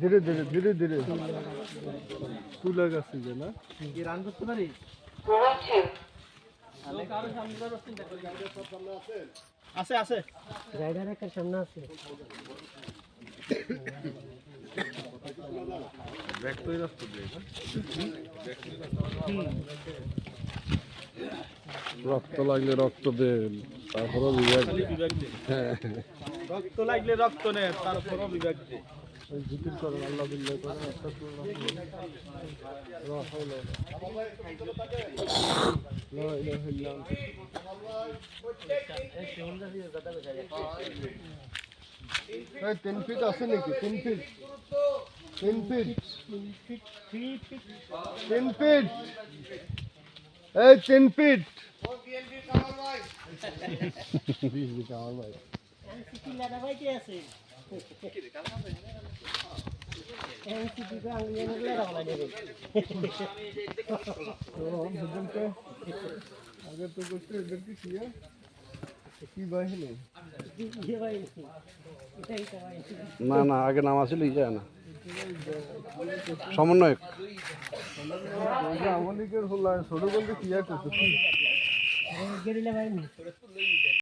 ধীরে ধীরে ধীরে ধীরে। তুলা গাছে যে না? কি রান করতে পারি আছে আছে। রাইডার একটা সামনে আছে। রক্ত লাগলে রক্ত দেন তারপরে বিভাগ বিভাগ হ্যাঁ রক্ত লাগলে রক্ত নে তারপরও বিভাগ দে। ওই জিকির করেন আল্লাহ বিল্লাহ করেন একটা লা হাওলা লা ইলাহা ইল্লা আনতা। এই তিন ফিট আছে নাকি তিন ফিট তিন ফিট তিন ফিট এই তিন ফিট বিজলি কামাল ভাই এনসিপি লাদা ভাইতে আছে আগে তো করতে এদেরকে কি না না আগে নাম আসলে যায় না। সমন্বয়ক। লীগের হল ছোট বলতে কি আর করছে? গেরিলা ভাই